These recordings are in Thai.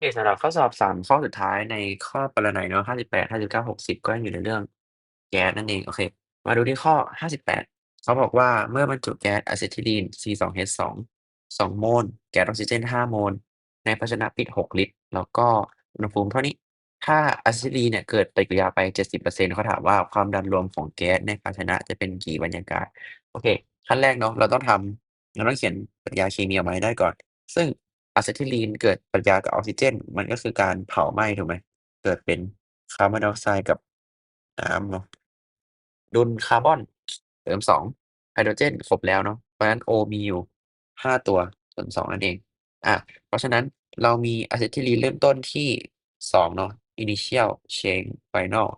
เค สำหรับข้อสอบ 3 ข้อสุดท้ายในข้อปรนัยเนาะ 58 59 60 ก็ยังอยู่ในเรื่องแก๊สนั่นเอง โอเค มาดูที่ข้อ 58 เขาบอกว่าเมื่อบรรจุแก๊สอะเซทิลีน C2H2 2 โมล แก๊สออกซิเจน 5 โมล ในภาชนะปิด 6 ลิตร แล้วก็อุณหภูมิเท่านี้ ถ้าอะเซทิลีนเนี่ยเกิดปฏิกิริยาไป 70%เขาถามว่าความดันรวมของแก๊สในภาชนะจะเป็นกี่บรรยากาศ โอเค ขั้นแรกเนาะ เราต้องทำเราต้องเขียนปฏิกิริยาเคมีออกมาให้ได้ก่อน ซึ่ง อะเซทิลีนเกิดปฏิกิริยากับออกซิเจน มันก็คือการเผาไหม้ถูกไหม เกิดเป็นคาร์บอนไดออกไซด์กับน้ำเนาะ ดุลคาร์บอนเติม2ไฮโดรเจนครบแล้วเนาะ เพราะฉะนั้น O มีอยู่5ตัวส่วน2นั่นเองอาเพราะฉะนั้นเรามีอะเซทิลีนเริ่มต้นที่2เนาะ Initial Change Final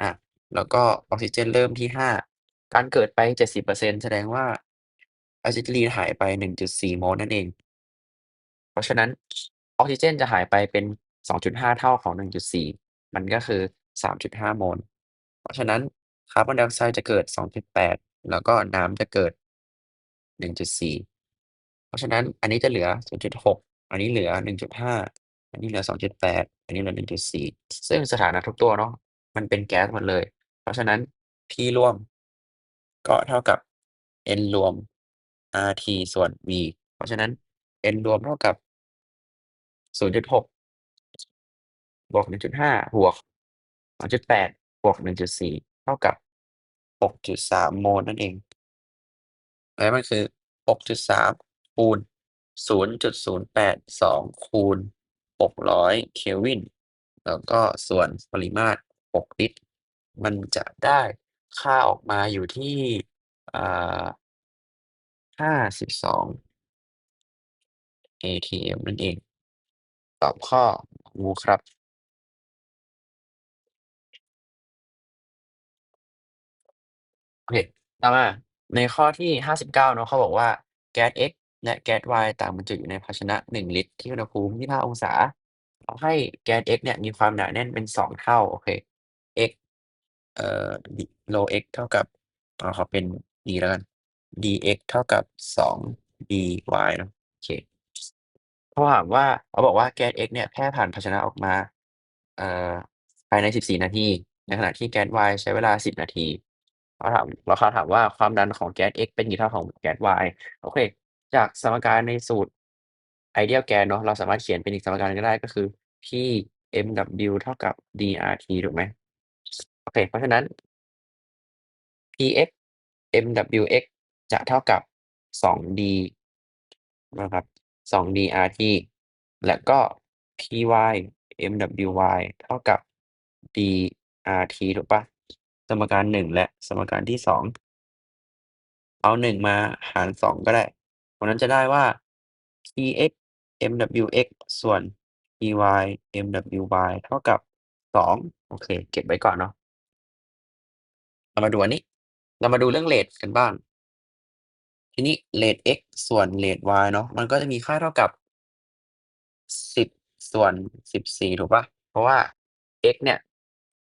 อาแล้วก็ออกซิเจนเริ่มที่5การเกิดไป70%แสดงว่าอะเซทิลีนหายไป1.4โมลนั่นเอง ราะฉะนั้นออกซิเจนจะหายไปเป็น 2.5 เท่าของ 1.4 มันก็คือ 3.5 โมล เพราะฉะนั้นคาร์บอนไดออกไซด์จะเกิด 2.8 แล้วก็น้ำจะเกิด 1.4 เพราะฉะนั้นอันนี้จะเหลือ 0.6 อันนี้เหลือ 1.5 อันนี้เหลือ 2.8 อันนี้เหลือ 1.4 ซึ่งสถานะทุกตัวเนาะมันเป็นแก๊สหมดเลย เพราะฉะนั้น P รวม ก็เท่ากับ N รวม RT ส่วน V เพราะฉะนั้น N รวมเท่ากับ 0.6บวก1.5บวก2.8บวก1.4เท่ากับ6.3โมลนั่นเองแล้วมันคือ6.3คูณ0.082คูณ600เคลวิน แล้วก็ส่วนปริมาตร6ลิตร มันจะได้ค่าออกมาอยู่ที่อ่า52 atm นั่นเอง ตอบข้องูครับโอเคต่อมาในข้อที่59เนาะเขาบอกว่าแก๊ส X และแก๊ส Y ต่างบรรจุอยู่ในภาชนะ1ลิตร ที่อุณหภูมิ25องศาทำให้แก๊ส X เนี่ยมีความหนาแน่นเป็น2เท่าโอเค X เอ่อ d rho x เท่ากับอ่าขอเป็น d แล้วกัน dx เท่ากับ2 dy เนาะโอเค เขาถามว่า เขาบอกว่า แก๊ส X เนี่ยแพร่ผ่านภาชนะออกมา เอ่อ ภายใน 14 นาที ในขณะที่แก๊ส Y ใช้เวลา 10 นาที เขาถาม แล้วเขาถามว่า ความดันของแก๊ส X เป็นกี่เท่าของแก๊ส Y โอเค จากสมการในสูตร Ideal Gas เนาะ เราสามารถเขียนเป็นอีกสมการหนึ่งก็ได้ ก็คือ P-mW เท่ากับ dRT ถูกไหม โอเค เพราะฉะนั้น Px mWx จะเท่ากับ 2D นะครับ 2dRT และก็ Py mWy เท่ากับ dRT ถูกปล่าสมการ1และสมการที่2เอา1มาหาร2ก็ได้เพราะนั้นจะได้ว่า Px mWx ส่วน Py mWy เท่ากับ2โอเค เก็บไว้ก่อนเนาะ เรามาดูอันนี้ เรามาดูเรื่องเรตกันบ้าง ทีนี้เรต x ส่วนเรต y เนาะมันก็จะมีค่าเท่ากับ10ส่วน14ถูกปล่าเพราะว่า x เนี่ย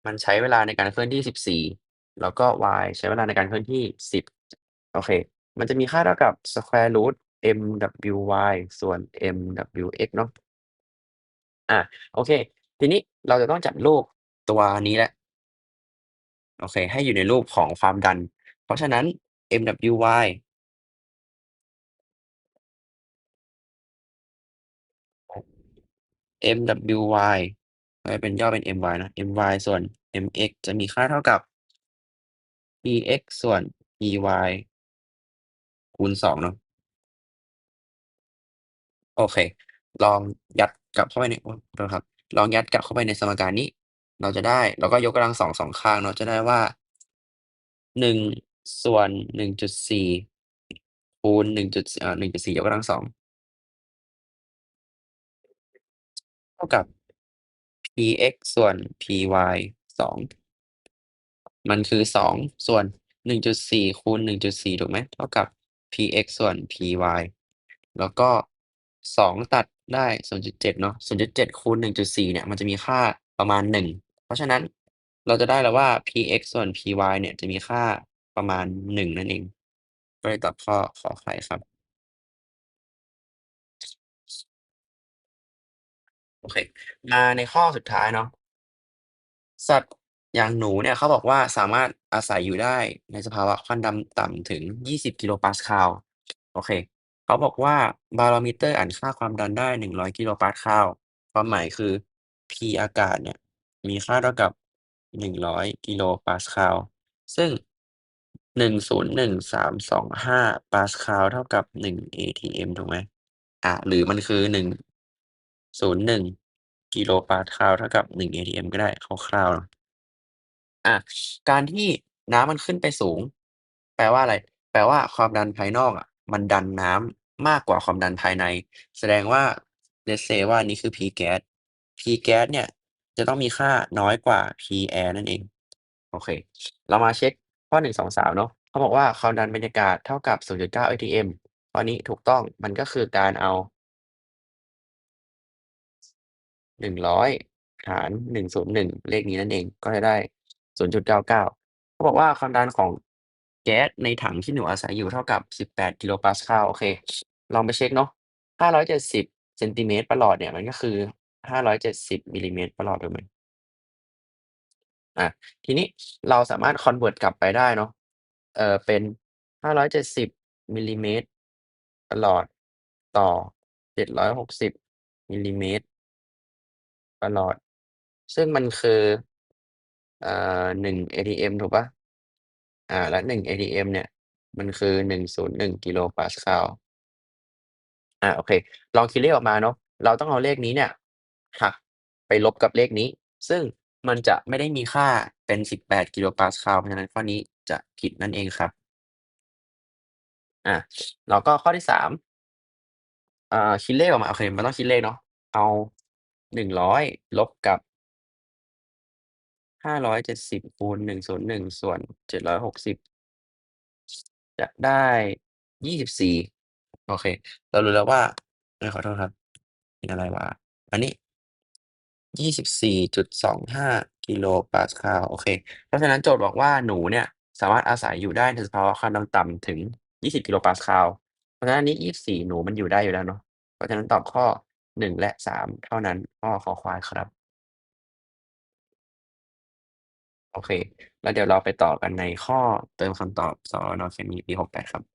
มันใช้เวลาในการเคลื่อนที่14แล้วก็ y ใช้เวลาในการเคลื่อนที่10โอเค มันจะมีค่าเท่ากับ square root mwy ส่วน mwx เนาะอาโอเค ทีนี้เราจะต้องจัดรูปตัวนี้แหล้วโอเค ให้อยู่ในรูปของความดัน เพราะฉะนั้น mwy mwy ก็จะเป็นย่อเป็น my นะ my ส่วน mx จะมีค่าเท่ากับ px ส่วน py คูณ2เนาะโอเค ลองยัดกลับเข้าไปในโอ๊ยขอโทษครับ ลองยัดกลับเข้าไปในสมการนี้ เราจะได้เราก็ยกกำลัง2 2ข้างเนาะจะได้ว่า1ส่วน1.4คูณ1จุดอ่า1.4ยกกำลัง2 เท่ากับ px ส่วน py 2มันคือ2ส่วน1.4คูณ1.4ถูกไหม เท่ากับ px ส่วน py แล้วก็2ตัดได้0.7เจ็ดเนาะ0.7คูณ1.4เนี่ยมันจะมีค่าประมาณ1เพราะฉะนั้นเราจะได้แล้วว่า px ส่วน py เนี่ยจะมีค่าประมาณ1นั่นเอง ก็เลยตอบข้อขอไข่ครับ โอเค มาในข้อสุดท้ายเนาะสัตว์อย่างหนูเนี่ยเขาบอกว่าสามารถอาศัยอยู่ได้ในสภาวะควันดำต่ำถึง 20 กิโลปาสคาล โอเค เขาบอกว่าบาโรมิเตอร์อ่านค่าความดันได้ 100 กิโลปาสคาล ความหมายคือ P อากาศเนี่ย มีค่าเท่ากับ 100 กิโลปาสคาล ซึ่ง 101,325 ปาสคาล เท่ากับ 1 ATM ถูกไหม?อ่าหรือมันคือ 101กิโลปาสคาลเท่ากับ1 ATM ก็ได้คร่าวๆอาการที่น้ำมันขึ้นไปสูง แปลว่าอะไร แปลว่าความดันภายนอกอะมันดันน้ำมากกว่าความดันภายใน แสดงว่า Let's say ว่านี่คือ P gas P gas เนี่ย จะต้องมีค่าน้อยกว่า P air นั่นเอง โอเค เรามาเช็กข้อ1 2 3เนาะเขาบอกว่าความดันบรรยากาศเท่ากับ 0.9 ATM ข้อนี้ถูกต้องมันก็คือการเอา 100 หาร 101 เลขนี้นั่นเอง ก็จะได้ 0.99 เขาบอกว่าความดันของแก๊สในถังที่หนูอาศัยอยู่เท่ากับ 18 กิโลปาสคาล โอเค ลองไปเช็กเนาะ 570 เซนติเมตรประหลอดเนี่ย มันก็คือ 570มิลลิเมตรประหลอดถูกไหม?อาทีนี้เราสามารถ convert กลับไปได้เนาะ เอ่อ เป็น 570มิลลิเมตรประหลอดต่อ 760มิลลิเมตร ประหลอด ซึ่งมันคืออ่า1 ATM ถูกเปล่า?อ่า แล้ว 1 ATM เนี่ย มันคือ 101 กิโลปาสคาลอา โอเคลองคิดเลขออกมาเนาะ เราต้องเอาเลขนี้เนี่ย หักไปลบกับเลขนี้ ซึ่งมันจะไม่ได้มีค่าเป็น 18 กิโลปาสคาลเพราะฉะนั้นข้อนี้จะผิดนั่นเองครับ อา แล้วก็ข้อที่ 3 อ่า คิดเลขออกมา โอเค มันต้องคิดเลขเนาะ เอา 100ลบกับ570คูณ101ส่วน760จะได้24โอเค เรารู้แล้วว่าเอ๊ยขอโทษครับ เป็นอะไรวะ อันนี้24.25กิโลปาสคาลโอเค เพราะฉะนั้นโจทย์บอกว่าหนูเนี่ย สามารถอาศัยอยู่ได้ในสภาวะความดันต่ำถึง20กิโลปาสคาลเพราะฉะนั้นอันนี้24หนูมันอยู่ได้อยู่แล้วเนาะเพราะฉะนั้นตอบข้อ หนึ่งและสามเท่านั้นข้อคอควายครับ โอเค แล้วเดี๋ยวเราไปต่อกันในข้อเติมคำตอบสอนอ.เคมีปีหกแปดครับ